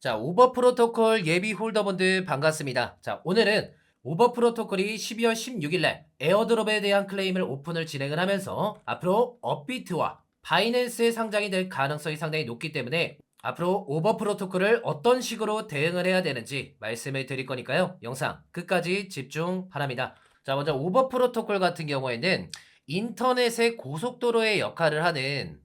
자, 오버 프로토콜 예비 홀더분들 반갑습니다. 자, 오늘은 오버 프로토콜이 12월 16일 날 에어드롭에 대한 클레임을 오픈을 진행을 하면서 앞으로 업비트와 바이낸스의 상장이 될 가능성이 상당히 높기 때문에 앞으로 오버 프로토콜을 어떤 식으로 대응을 해야 되는지 말씀을 드릴 거니까요. 영상 끝까지 집중 바랍니다. 자, 먼저 오버 프로토콜 같은 경우에는 인터넷의 고속도로의 역할을 하는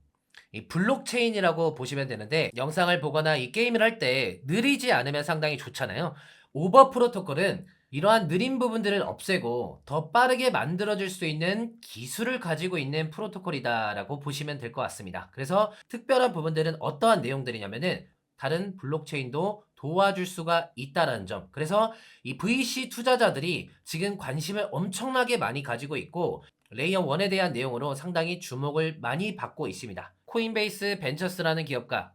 이 블록체인이라고 보시면 되는데 영상을 보거나 이 게임을 할 때 느리지 않으면 상당히 좋잖아요. 오버 프로토콜은 이러한 느린 부분들을 없애고 더 빠르게 만들어줄 수 있는 기술을 가지고 있는 프로토콜이다라고 보시면 될 것 같습니다. 그래서 특별한 부분들은 어떠한 내용들이냐면은 다른 블록체인도 도와줄 수가 있다라는 점. 그래서 이 VC 투자자들이 지금 관심을 엄청나게 많이 가지고 있고 레이어 1에 대한 내용으로 상당히 주목을 많이 받고 있습니다. 코인베이스 벤처스라는 기업과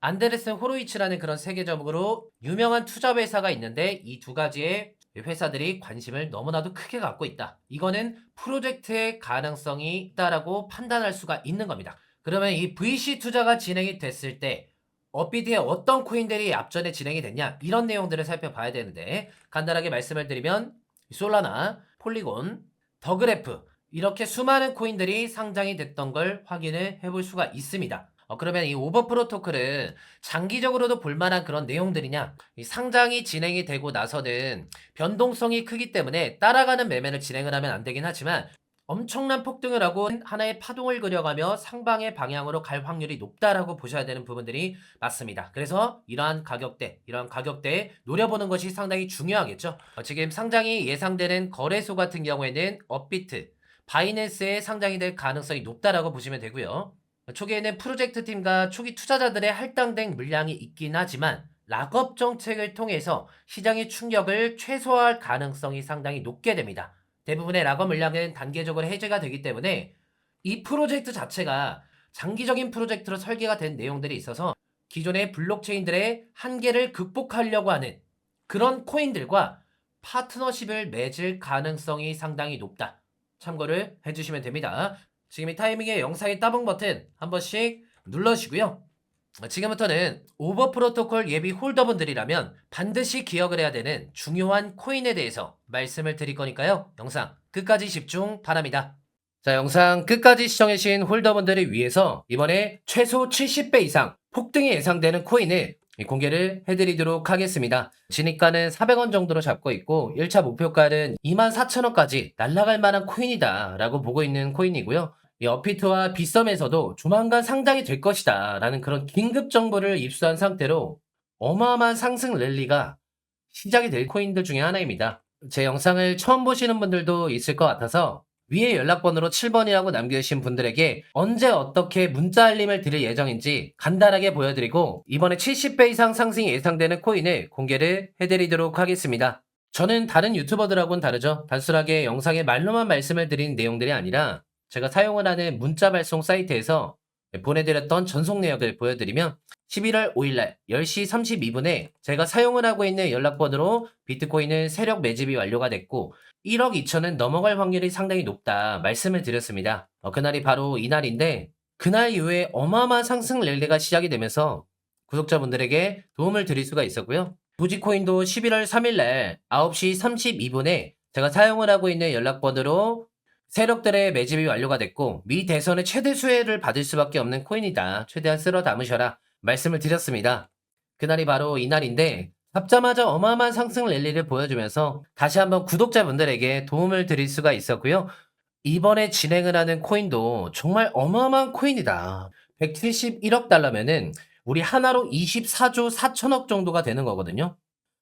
안데르센 호로이츠라는 그런 세계적으로 유명한 투자 회사가 있는데 이 두 가지의 회사들이 관심을 너무나도 크게 갖고 있다. 이거는 프로젝트의 가능성이 있다라고 판단할 수가 있는 겁니다. 그러면 이 VC 투자가 진행이 됐을 때 업비트의 어떤 코인들이 앞전에 진행이 됐냐 이런 내용들을 살펴봐야 되는데 간단하게 말씀을 드리면 솔라나, 폴리곤, 더그래프 이렇게 수많은 코인들이 상장이 됐던 걸 확인을 해볼 수가 있습니다. 어, 그러면 이 오버 프로토콜은 장기적으로도 볼만한 그런 내용들이냐? 이 상장이 진행이 되고 나서는 변동성이 크기 때문에 따라가는 매매를 진행을 하면 안 되긴 하지만 엄청난 폭등을 하고 하나의 파동을 그려가며 상방의 방향으로 갈 확률이 높다라고 보셔야 되는 부분들이 맞습니다. 그래서 이러한 가격대, 이러한 가격대에 노려보는 것이 상당히 중요하겠죠. 어, 지금 상장이 예상되는 거래소 같은 경우에는 업비트, 바이낸스에 상장이 될 가능성이 높다라고 보시면 되고요. 초기에는 프로젝트 팀과 초기 투자자들의 할당된 물량이 있긴 하지만 락업 정책을 통해서 시장의 충격을 최소화할 가능성이 상당히 높게 됩니다. 대부분의 락업 물량은 단계적으로 해제가 되기 때문에 이 프로젝트 자체가 장기적인 프로젝트로 설계가 된 내용들이 있어서 기존의 블록체인들의 한계를 극복하려고 하는 그런 코인들과 파트너십을 맺을 가능성이 상당히 높다. 참고를 해주시면 됩니다. 지금 이 타이밍에 영상의 따봉 버튼 한 번씩 눌러주시고요. 지금부터는 오버 프로토콜 예비 홀더분들이라면 반드시 기억을 해야 되는 중요한 코인에 대해서 말씀을 드릴 거니까요. 영상 끝까지 집중 바랍니다. 자, 영상 끝까지 시청해주신 홀더분들을 위해서 이번에 최소 70배 이상 폭등이 예상되는 코인을 공개를 해드리도록 하겠습니다. 진입가는 400원 정도로 잡고 있고 1차 목표가는 24,000원까지 날아갈 만한 코인이다 라고 보고 있는 코인이고요. 이 어피트와 빗썸에서도 조만간 상장이 될 것이다 라는 그런 긴급 정보를 입수한 상태로 어마어마한 상승 랠리가 시작이 될 코인들 중에 하나입니다. 제 영상을 처음 보시는 분들도 있을 것 같아서 위에 연락번호로 7번이라고 남겨주신 분들에게 언제 어떻게 문자 알림을 드릴 예정인지 간단하게 보여드리고 이번에 70배 이상 상승이 예상되는 코인을 공개를 해드리도록 하겠습니다. 저는 다른 유튜버들하고는 다르죠. 단순하게 영상에 말로만 말씀을 드린 내용들이 아니라 제가 사용을 하는 문자 발송 사이트에서 보내드렸던 전송 내역을 보여드리면 11월 5일날 10시 32분에 제가 사용을 하고 있는 연락번호로 비트코인은 세력 매집이 완료가 됐고 1억 2천은 넘어갈 확률이 상당히 높다 말씀을 드렸습니다. 어, 그날이 바로 이날인데 그날 이후에 어마어마한 상승 랠리가 시작이 되면서 구독자분들에게 도움을 드릴 수가 있었고요. 도지코인도 11월 3일날 9시 32분에 제가 사용을 하고 있는 연락번호로 세력들의 매집이 완료가 됐고 미 대선의 최대 수혜를 받을 수밖에 없는 코인이다. 최대한 쓸어 담으셔라 말씀을 드렸습니다. 그날이 바로 이날인데 잡자마자 어마어마한 상승 랠리를 보여주면서 다시 한번 구독자분들에게 도움을 드릴 수가 있었고요. 이번에 진행을 하는 코인도 정말 어마어마한 코인이다. 171억 달러면은 우리 하나로 24조 4천억 정도가 되는 거거든요.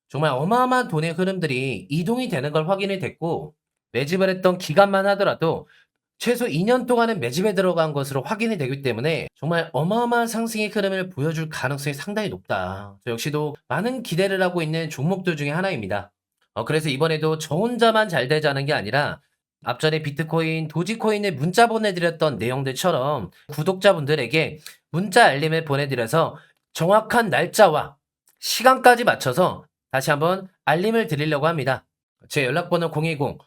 정말 어마어마한 돈의 흐름들이 이동이 되는 걸 확인이 됐고 매집을 했던 기간만 하더라도 최소 2년 동안은 매집에 들어간 것으로 확인이 되기 때문에 정말 어마어마한 상승의 흐름을 보여줄 가능성이 상당히 높다. 저 역시도 많은 기대를 하고 있는 종목들 중에 하나입니다. 어, 그래서 이번에도 저 혼자만 잘 되자는 게 아니라 앞전에 비트코인, 도지코인에 문자 보내드렸던 내용들처럼 구독자분들에게 문자 알림을 보내드려서 정확한 날짜와 시간까지 맞춰서 다시 한번 알림을 드리려고 합니다. 제 연락번호 010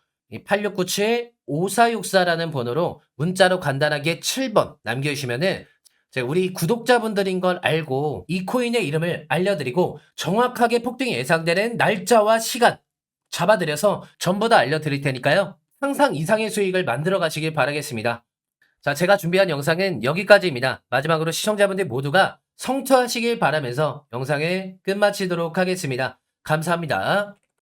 8697-5464라는 번호로 문자로 간단하게 7번 남겨주시면은 우리 구독자분들인 걸 알고 이 코인의 이름을 알려드리고 정확하게 폭등이 예상되는 날짜와 시간 잡아드려서 전부 다 알려드릴 테니까요. 항상 이상의 수익을 만들어 가시길 바라겠습니다. 자, 제가 준비한 영상은 여기까지입니다. 마지막으로 시청자분들 모두가 성투하시길 바라면서 영상을 끝마치도록 하겠습니다. 감사합니다.